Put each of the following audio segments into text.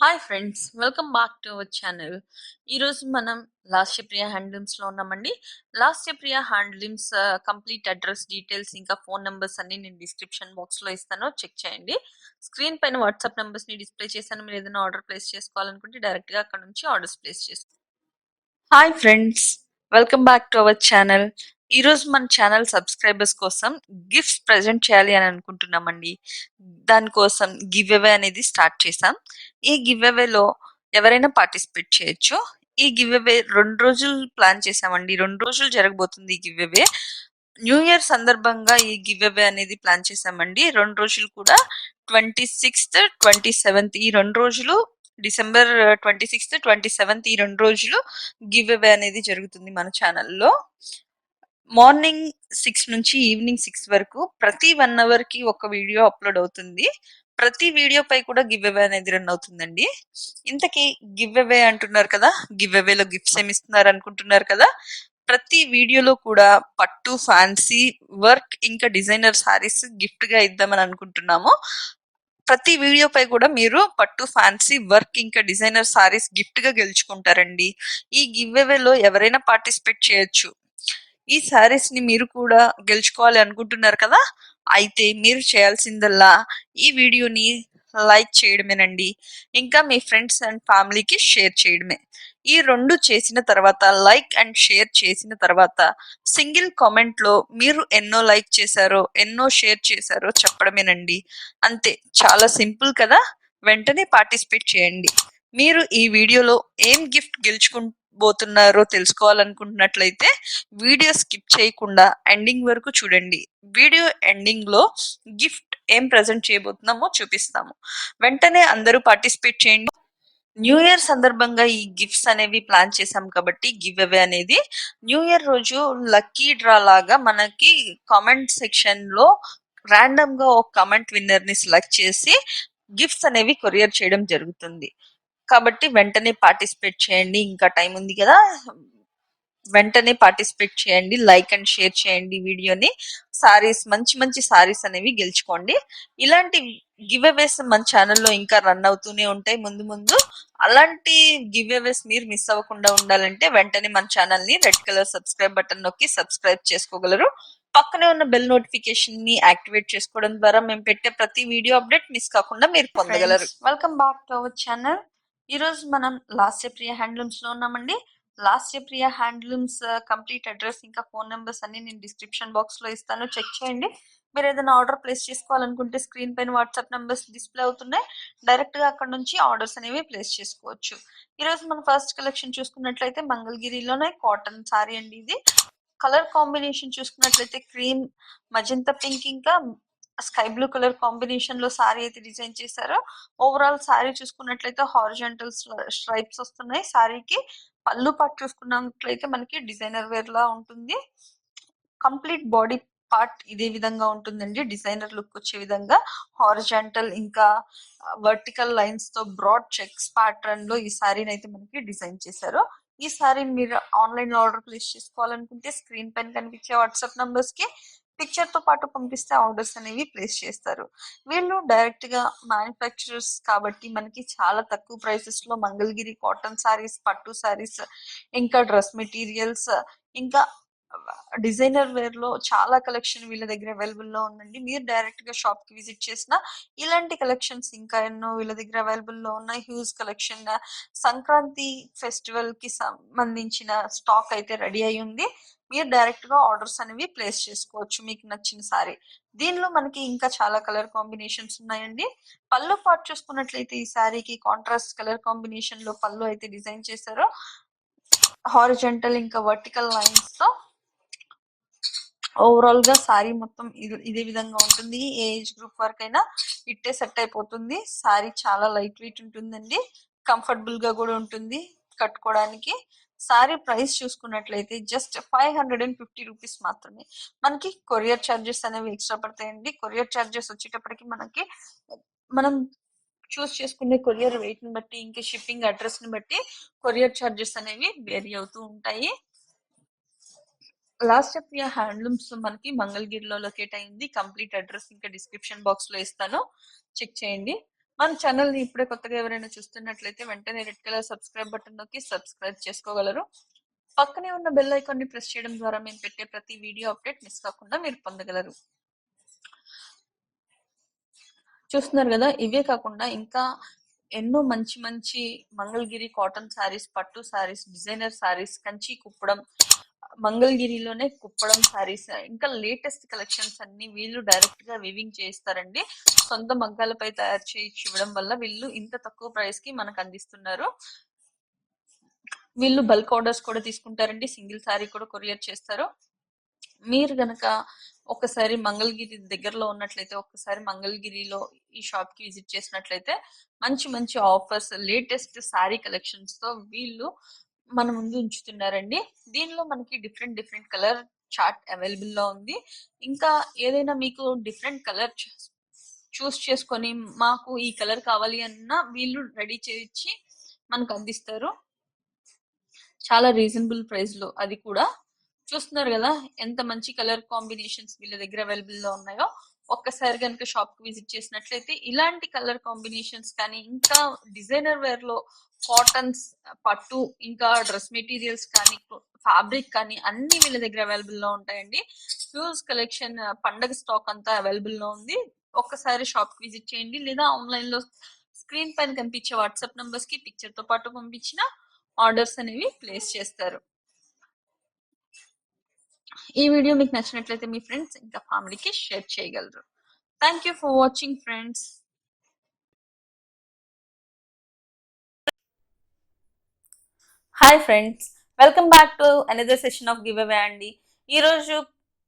Hi friends welcome back to our channel ఈరోజు మనం last Priya హ్యాండ్లూమ్స్లో ఉన్నామండి. Last Priya handlooms complete address details ఇంకా ఫోన్ నెంబర్స్ అన్ని నేను డిస్క్రిప్షన్ బాక్స్లో ఇస్తాను. చెక్ చేయండి. స్క్రీన్ పైన వాట్సాప్ నెంబర్స్ని డిస్ప్లే చేశాను. మీరు ఏదైనా ఆర్డర్ ప్లేస్ చేసుకోవాలనుకుంటే డైరెక్ట్గా అక్కడ నుంచి ఆర్డర్స్ ప్లేస్ చేసుకో hi friends welcome back to our channel ఈరోజు మన ఛానల్ సబ్స్క్రైబర్స్ కోసం గిఫ్ట్స్ ప్రజెంట్ చేయాలి అని అనుకుంటున్నామండి. దానికోసం గివ్ అవే అనేది స్టార్ట్ చేసాం ఈ గివ్ అవేలో ఎవరైనా పార్టిసిపేట్ చేయొచ్చు. ఈ గివ్ అవే రెండు రోజులు ప్లాన్ చేసామండి రెండు రోజులు జరగబోతుంది ఈ గివ్ అవే. న్యూ ఇయర్ సందర్భంగా ఈ గివ్ అవే అనేది ప్లాన్ చేసామండి రెండు రోజులు కూడా ట్వంటీ సిక్స్త్ ట్వంటీ సెవెంత్ ఈ రెండు రోజులు December twenty sixth twenty seventh ఈ రెండు రోజులు గివ్ అవే అనేది జరుగుతుంది మన ఛానల్లో. మార్నింగ్ సిక్స్ నుంచి ఈవినింగ్ సిక్స్ వరకు ప్రతి వన్ అవర్కి ఒక వీడియో అప్లోడ్ అవుతుంది. ప్రతి వీడియో పై కూడా గివ్ అవే అనేది రన్ అవుతుందండి. ఇంతకీ గివ్ అవే అంటున్నారు కదా గివ్ అవేలో గిఫ్ట్స్ ఏమి ఇస్తున్నారు అనుకుంటున్నారు కదా ప్రతి వీడియోలో కూడా పట్టు ఫ్యాన్సీ వర్క్ ఇంకా డిజైనర్ సారీస్ గిఫ్ట్గా ఇద్దామని అనుకుంటున్నాము. ప్రతి వీడియో పై కూడా మీరు పట్టు ఫ్యాన్సీ వర్క్ ఇంకా డిజైనర్ సారీస్ గిఫ్ట్గా గెలుచుకుంటారండి. ఈ గివ్ అవేలో ఎవరైనా పార్టిసిపేట్ చేయొచ్చు. ఈ శారీస్ని మీరు కూడా గెలుచుకోవాలి అనుకుంటున్నారు కదా? అయితే మీరు చేయాల్సిందల్లా ఈ వీడియోని లైక్ చేయడమేనండి. ఇంకా మీ ఫ్రెండ్స్ అండ్ ఫ్యామిలీకి షేర్ చేయడమే. ఈ రెండు చేసిన తర్వాత లైక్ అండ్ షేర్ చేసిన తర్వాత సింగిల్ కామెంట్లో మీరు ఎన్నో లైక్ చేశారో ఎన్నో షేర్ చేశారో చెప్పడమేనండి. అంతే చాలా సింపుల్ కదా? వెంటనే పార్టిసిపేట్ చేయండి. మీరు ఈ వీడియోలో ఏం గిఫ్ట్ పోతున్నారో తెలుసుకోవాలనుకుంటున్నట్లయితే వీడియో స్కిప్ చేయకుండా ఎండింగ్ వరకు చూడండి. వీడియో ఎండింగ్లో గిఫ్ట్ ఏం ప్రజెంట్ చేయబోతున్నామో చూపిస్తాము. వెంటనే అందరూ పార్టిసిపేట్ చేయండి. న్యూ ఇయర్ సందర్భంగా ఈ గిఫ్ట్స్ అనేవి ప్లాన్ చేసాం కాబట్టి గివ్ అవే అనేది. న్యూ ఇయర్ రోజు లక్కీ డ్రా లాగా మనకి కామెంట్ సెక్షన్లో ర్యాండమ్గా ఒక కామెంట్ విన్నర్ని సెలెక్ట్ చేసి గిఫ్ట్స్ అనేవి కొరియర్ చేయడం జరుగుతుంది. కాబట్టి వెంటనే పార్టిసిపేట్ చేయండి. ఇంకా టైం ఉంది కదా. వెంటనే పార్టిసిపేట్ చేయండి. లైక్ అండ్ షేర్ చేయండి వీడియోని. సారీస్ మంచి మంచి సారీస్ అనేవి గెలుచుకోండి. ఇలాంటి గివ్ అవేస్ మన ఛానల్లో ఇంకా రన్ అవుతూనే ఉంటాయి ముందు ముందు. అలాంటి గివ్ అవేస్ మీరు మిస్ అవ్వకుండా ఉండాలంటే వెంటనే మన ఛానల్ని రెడ్ కలర్ సబ్స్క్రైబ్ బటన్ నొక్కి సబ్స్క్రైబ్ చేసుకోగలరు. పక్కనే ఉన్న బెల్ నోటిఫికేషన్ని యాక్టివేట్ చేసుకోవడం ద్వారా మేము పెట్టే ప్రతి వీడియో అప్డేట్ మిస్ కాకుండా మీరు పొందగలరు. Welcome back to our channel ఈరోజు మనం లాస్ట్ ప్రియ హ్యాండ్లూమ్స్లో ఉన్నామండి. Last Priya handlooms complete address ఇంకా ఫోన్ నెంబర్స్ అన్ని నేను డిస్క్రిప్షన్ బాక్స్లో ఇస్తాను. చెక్ చేయండి. మీరు ఏదైనా ఆర్డర్ ప్లేస్ చేసుకోవాలనుకుంటే స్క్రీన్ పైన వాట్సాప్ నెంబర్స్ డిస్ప్లే అవుతున్నాయి. డైరెక్ట్గా అక్కడ నుంచి ఆర్డర్స్ అనేవి ప్లేస్ చేసుకోవచ్చు. ఈరోజు మన ఫస్ట్ కలెక్షన్ చూసుకున్నట్లయితే మంగళగిరిలోనే కాటన్ సారీ అండి ఇది. కలర్ కాంబినేషన్ చూసుకున్నట్లయితే క్రీమ్ మజంతా పింక్ ఇంకా స్కై బ్లూ కలర్ కాంబినేషన్లో సారీ అయితే డిజైన్ చేశారో ఓవరాల్ సారీ చూసుకున్నట్లయితే హారిజెంటల్ స్ట్రైప్స్ వస్తున్నాయి. సారీకి పళ్ళు పార్ట్ చూసుకున్నట్లయితే మనకి డిజైనర్ వేర్ లా ఉంటుంది. కంప్లీట్ బాడీ పార్ట్ ఇదే విధంగా ఉంటుందండి. డిజైనర్ లుక్ వచ్చే విధంగా హారిజెంటల్ ఇంకా వర్టికల్ లైన్స్తో బ్రాడ్ చెక్స్ ప్యాటర్న్లో ఈ సారీని అయితే మనకి డిజైన్ చేశారు. ఈ సారీ మీరు ఆన్లైన్ ఆర్డర్ ప్లేస్ చేసుకోవాలనుకుంటే స్క్రీన్ పైన కనిపించే వాట్సాప్ నంబర్స్కి పిక్చర్తో పాటు పంపిస్తే ఆర్డర్స్ అనేవి ప్లేస్ చేస్తారు. వీళ్ళు డైరెక్ట్గా మ్యానుఫ్యాక్చరర్స్ కాబట్టి మనకి చాలా తక్కువ ప్రైసెస్లో మంగళగిరి కాటన్ సారీస్ పట్టు సారీస్ ఇంకా డ్రెస్ మెటీరియల్స్ ఇంకా డిజైనర్ వేర్లో చాలా కలెక్షన్ వీళ్ళ దగ్గర అవైలబుల్లో ఉందండి. మీరు డైరెక్ట్గా షాప్కి విజిట్ చేసిన ఇలాంటి కలెక్షన్స్ ఇంకా ఎన్నో వీళ్ళ దగ్గర అవైలబుల్లో ఉన్నాయి. హ్యూజ్ కలెక్షన్ సంక్రాంతి ఫెస్టివల్కి సంబంధించిన స్టాక్ అయితే రెడీ అయి ఉంది. మీరు డైరెక్ట్గా ఆర్డర్స్ అనేవి ప్లేస్ చేసుకోవచ్చు మీకు నచ్చిన సారీ. దీనిలో మనకి ఇంకా చాలా కలర్ కాంబినేషన్స్ ఉన్నాయండి. పళ్ళు పాటు చూసుకున్నట్లయితే ఈ సారీకి కాంట్రాస్ట్ కలర్ కాంబినేషన్లో పళ్ళు అయితే డిజైన్ చేశారో. హారిజెంటల్ ఇంకా వర్టికల్ లైన్స్తో ఓవరాల్గా సారీ మొత్తం ఇది- ఇదే విధంగా ఉంటుంది. ఏ ఏజ్ గ్రూప్ వరకు అయినా ఇట్టే సెట్ అయిపోతుంది. సారీ చాలా లైట్ వెయిట్ ఉంటుందండి. కంఫర్టబుల్గా కూడా ఉంటుంది కట్టుకోవడానికి సారీ ప్రైస్ చూసుకున్నట్లయితే just five hundred and fifty rupees మాత్రమే. మనకి కొరియర్ చార్జెస్ అనేవి ఎక్స్ట్రా పడతాయండి. కొరియర్ చార్జెస్ వచ్చేటప్పటికి మనకి మనం చూస్ చేసుకునే కొరియర్ వెయిట్ని బట్టి ఇంకా షిప్పింగ్ అడ్రస్ని బట్టి కొరియర్ చార్జెస్ అనేవి వేరీ అవుతూ ఉంటాయి. లాస్ట్ స్టెప్ ఇయర్ హ్యాండ్లూమ్స్ మనకి మంగళగిరిలో లొకేట్ అయింది. కంప్లీట్ అడ్రస్ ఇంకా డిస్క్రిప్షన్ బాక్స్లో ఇస్తాను. చెక్ చేయండి. మన ఛానల్ని ఇప్పుడే కొత్తగా ఎవరైనా చూస్తున్నట్లయితే వెంటనే రెడ్ కలర్ సబ్స్క్రైబ్ బటన్ నొక్కి సబ్స్క్రైబ్ చేసుకోగలరు. పక్కనే ఉన్న బెల్ ఐకాన్ని ప్రెస్ చేయడం ద్వారా మేము పెట్టే ప్రతి వీడియో అప్డేట్ మిస్ కాకుండా మీరు పొందగలరు. చూస్తున్నారు కదా ఇవే కాకుండా ఇంకా ఎన్నో మంచి మంచి మంగళగిరి కాటన్ శారీస్ పట్టు saris designer saris Kanchi Kuppadam మంగళగిరిలోనే Kuppadam saris ఇంకా లేటెస్ట్ కలెక్షన్స్ అన్ని వీళ్ళు డైరెక్ట్గా వివింగ్ చేస్తారండి. సొంత మగ్గాలపై తయారు చేయించి ఇవ్వడం వల్ల వీళ్ళు ఇంత తక్కువ ప్రైస్కి మనకు అందిస్తున్నారు. వీళ్ళు బల్క్ ఆర్డర్స్ కూడా తీసుకుంటారండి. సింగిల్ శారీ కూడా కొరియర్ చేస్తారు. మీరు గనక ఒకసారి మంగళగిరి దగ్గరలో ఉన్నట్లయితే ఒకసారి మంగళగిరిలో ఈ షాప్కి విజిట్ చేసినట్లయితే మంచి మంచి ఆఫర్స్ లేటెస్ట్ శారీ కలెక్షన్స్తో వీళ్ళు మన ముందు ఉంచుతున్నారండి. దీనిలో మనకి డిఫరెంట్ డిఫరెంట్ కలర్ చార్ట్ అవైలబుల్లో ఉంది. ఇంకా ఏదైనా మీకు డిఫరెంట్ కలర్ చూస్ చేసుకొని మాకు ఈ కలర్ కావాలి అన్న వీళ్ళు రెడీ చేయించి మనకు అందిస్తారు. చాలా రీజనబుల్ ప్రైస్లో అది కూడా. చూస్తున్నారు కదా ఎంత మంచి కలర్ కాంబినేషన్స్ వీళ్ళ దగ్గర అవైలబుల్లో ఉన్నాయో. ఒక్కసారి కనుక షాప్కి విజిట్ చేసినట్లయితే ఇలాంటి కలర్ కాంబినేషన్స్ కానీ ఇంకా డిజైనర్ వేర్లో కాటన్స్ పట్టు ఇంకా డ్రెస్ మెటీరియల్స్ కానీ ఫ్యాబ్రిక్ కానీ అన్ని వీళ్ళ దగ్గర అవైలబుల్లో ఉంటాయండి. ఫ్యూజ్ కలెక్షన్ పండగ స్టాక్ అంతా అవైలబుల్లో ఉంది. ఒక్కసారి షాప్కి విజిట్ చేయండి. లేదా ఆన్లైన్లో స్క్రీన్ పైన కనిపించే వాట్సాప్ నంబర్స్కి పిక్చర్తో పాటు పంపించిన ఆర్డర్స్ అనేవి ప్లేస్ చేస్తారు. ఈ వీడియో మీకు నచ్చినట్లయితే మీ ఫ్రెండ్స్ ఇంకా ఫ్యామిలీకి షేర్ చేయగలరు. Thank you for watching friends hi friends welcome back to another session of give away అండి ఈరోజు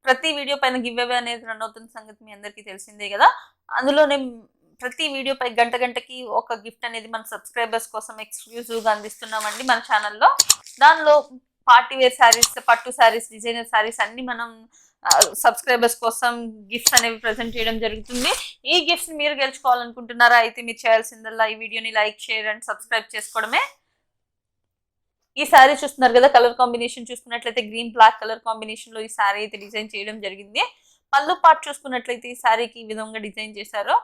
ప్రతి వీడియో పైన గివ్ అవే అనేది రన్ అవుతున్న సంగతి మీ అందరికీ తెలిసిందే కదా? అందులోనే ప్రతి వీడియో పై గంట గంటకి ఒక గిఫ్ట్ అనేది మన సబ్స్క్రైబర్స్ కోసం ఎక్స్క్లూజివ్గా అందిస్తున్నామండి మన ఛానల్లో దానిలో పార్టీ వేర్ శారీస్ పట్టు శారీస్ డిజైనర్ శారీస్ అన్ని మనం సబ్స్క్రైబర్స్ కోసం గిఫ్ట్స్ అనేవి ప్రజెంట్ చేయడం జరుగుతుంది. ఈ గిఫ్ట్స్ మీరు గెలుచుకోవాలనుకుంటున్నారా? అయితే మీరు చేయాల్సిందల్లా ఈ వీడియోని లైక్ షేర్ అండ్ సబ్స్క్రైబ్ చేసుకోవడమే. ఈ శారీ చూస్తున్నారు కదా కలర్ కాంబినేషన్ చూసుకున్నట్లయితే గ్రీన్ బ్లాక్ కలర్ కాంబినేషన్లో ఈ శారీ అయితే డిజైన్ చేయడం జరిగింది. పళ్ళు పార్ట్ చూసుకున్నట్లయితే ఈ శారీకి ఈ విధంగా డిజైన్ చేశారు.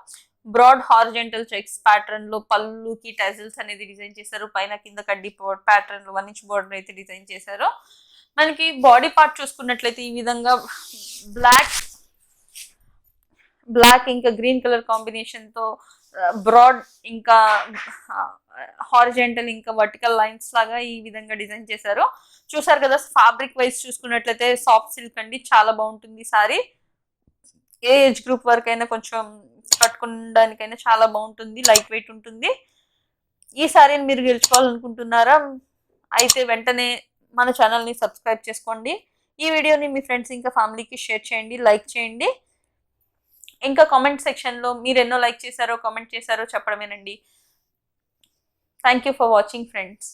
బ్రాడ్ హార్జెంటల్ చెక్స్ ప్యాటర్న్లో పళ్ళుకి టైజిల్స్ అనేది డిజైన్ చేశారు. పైన కింద కడ్డీ ప్యాటర్న్లో వన్ ఇంచ్ బోర్డర్ అయితే డిజైన్ చేశారు. మనకి బాడీ పార్ట్ చూసుకున్నట్లయితే ఈ విధంగా బ్లాక్ బ్లాక్ ఇంకా గ్రీన్ కలర్ కాంబినేషన్తో బ్రాడ్ ఇంకా హారిజెంటల్ ఇంకా వర్టికల్ లైన్స్ లాగా ఈ విధంగా డిజైన్ చేశారు. చూసారు కదా ఫ్యాబ్రిక్ వైజ్ చూసుకున్నట్లయితే సాఫ్ట్ సిల్క్ అండి. చాలా బాగుంటుంది సారీ. ఏ ఏజ్ గ్రూప్ వరకు అయినా కొంచెం కట్టుకోవడానికైనా చాలా బాగుంటుంది లైట్ వెయిట్ ఉంటుంది. ఈ సారీని మీరు గెలుచుకోవాలనుకుంటున్నారా? అయితే వెంటనే మన ఛానల్ని సబ్స్క్రైబ్ చేసుకోండి. ఈ వీడియోని మీ ఫ్రెండ్స్ ఇంకా ఫ్యామిలీకి షేర్ చేయండి లైక్ చేయండి. ఇంకా కామెంట్ సెక్షన్లో మీరు ఎన్నో లైక్ చేశారో కామెంట్ చేశారో చెప్పడమేనండి. Thank you for watching friends.